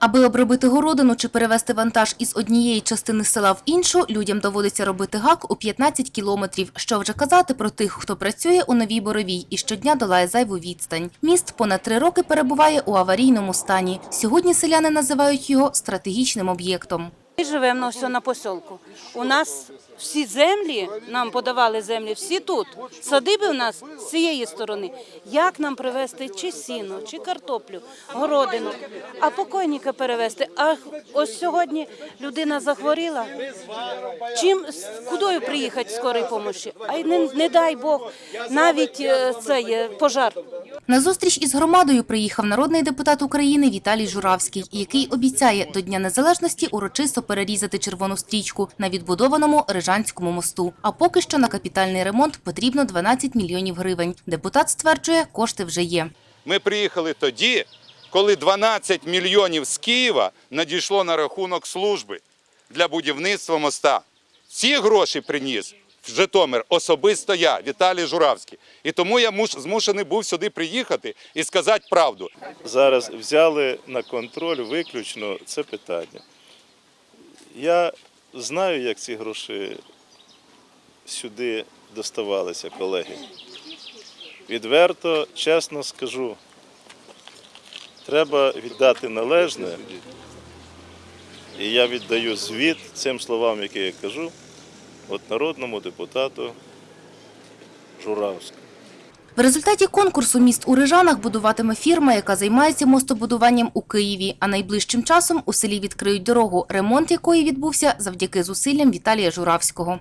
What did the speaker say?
Аби обробити городину чи перевезти вантаж із однієї частини села в іншу, людям доводиться робити гак у 15 кілометрів. Що вже казати про тих, хто працює у Новій Боровій і щодня долає зайву відстань. Міст понад три роки перебуває у аварійному стані. Сьогодні селяни називають його стратегічним об'єктом. Ми живемо все на посілку. У нас всі землі, нам подавали землі, всі тут. Садиби у нас з цієї сторони. Як нам привезти чи сіно, чи картоплю, городину, а покойника перевезти? А ось сьогодні людина захворіла. Чим кудою приїхати скорої допомоги? А не, не дай Бог, навіть е, це є пожар. На зустріч із громадою приїхав народний депутат України Віталій Журавський, який обіцяє до Дня Незалежності урочисто перерізати червону стрічку на відбудованому Рижанському мосту. А поки що на капітальний ремонт потрібно 12 мільйонів гривень. Депутат стверджує, кошти вже є. Ми приїхали тоді, коли 12 мільйонів з Києва надійшло на рахунок служби для будівництва моста. Ці гроші приніс в Житомир особисто я, Віталій Журавський. І тому я змушений був сюди приїхати і сказати правду. зараз взяли на контроль виключно це питання. Я знаю, як ці гроші сюди доставалися, колеги. Відверто, чесно скажу, треба віддати належне. І я віддаю звіт цим словам, які я кажу, от народному депутату Журавському. В результаті конкурсу міст у Рижанах будуватиме фірма, яка займається мостобудуванням у Києві. А найближчим часом у селі відкриють дорогу, ремонт якої відбувся завдяки зусиллям Віталія Журавського.